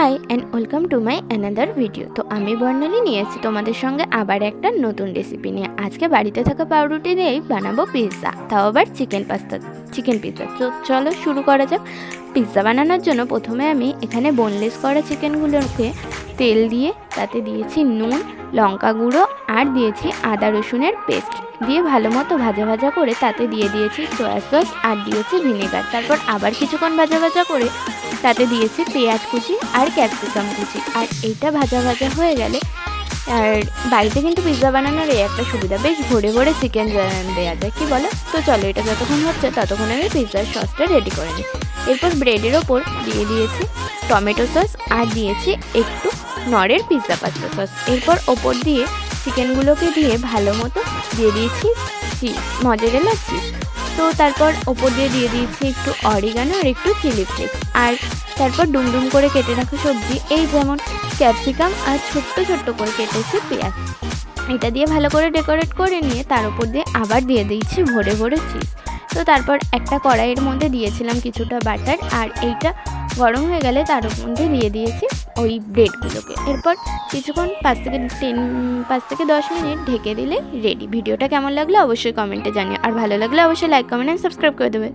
Hi and welcome to my another video. তো আমি বর্ণালী নিয়ে এসেছি তোমাদের সঙ্গে আবার একটা নতুন রেসিপি নিয়ে। আজকে বাড়িতে থাকা পাউরুটি দিয়েই বানাবো পিৎজা তাও আবার চিকেন পাস্তা চিকেন পিৎজা তো চলো শুরু করা যাক। পিৎজা বানানোর জন্য প্রথমে আমি এখানে বোনলেস করা চিকেনগুলোকে তেল দিয়ে তাতে দিয়েছি নুন, লঙ্কা গুঁড়ো আর দিয়েছি আদা রসুনের পেস্ট। দিয়ে ভালো মতো ভাজা ভাজা করে তাতে দিয়ে দিয়েছি সয়া সস আর দিয়েছি ভিনেগার তারপর আবার কিছুক্ষণ ভাজা ভাজা করে তাতে দিয়েছি পেঁয়াজ কুচি আর ক্যাপসিকাম কুচি। আর এইটা ভাজা ভাজা হয়ে গেলে আর বাড়িতে কিন্তু পিৎজা বানানোর এই একটা সুবিধা, বেশ ভরে ভরে চিকেন দেওয়া যায়। কি বলো? তো চলো, এটা যতক্ষণ হচ্ছে ততক্ষণ আমি পিৎজার সসটা রেডি করে নিই। এরপর ব্রেডের ওপর দিয়ে দিয়েছি টমেটো সস আর দিয়েছি একটু নরের পিৎজা পাস্তা সস। এরপর ওপর দিয়ে চিকেনগুলোকে দিয়ে ভালো মতো দিয়ে দিয়েছি চিজ মজারেলা চিজ তো তারপর ওপর দিয়ে দিয়ে দিয়েছি একটু অরিগানো আর একটু চিলি ফ্লেক্স আর তারপর ডুমডুম করে কেটে রাখা সবজি, এই যেমন ক্যাপসিকাম আর ছোট্ট ছোট্ট করে কেটেছি পেঁয়াজ। এটা দিয়ে ভালো করে ডেকোরেট করে নিয়ে তার উপর দিয়ে আবার দিয়ে দিয়েছি ভরে ভরে চিজ তো তারপর একটা কড়াইয়ের মধ্যে দিয়েছিলাম কিছুটা বাটার আর এইটা গরম হয়ে গেলে তার মধ্যে দিয়ে দিয়েছি ওই ব্রেডগুলোকে। এরপর কিছুক্ষণ পাঁচ থেকে টেন পাঁচ থেকে দশ মিনিট ঢেকে দিলে রেডি ভিডিওটা কেমন লাগল অবশ্যই কমেন্টে জানিও। আর ভালো লাগলে অবশ্যই লাইক কমেন্ট অ্যান্ড সাবস্ক্রাইব করে দেবে।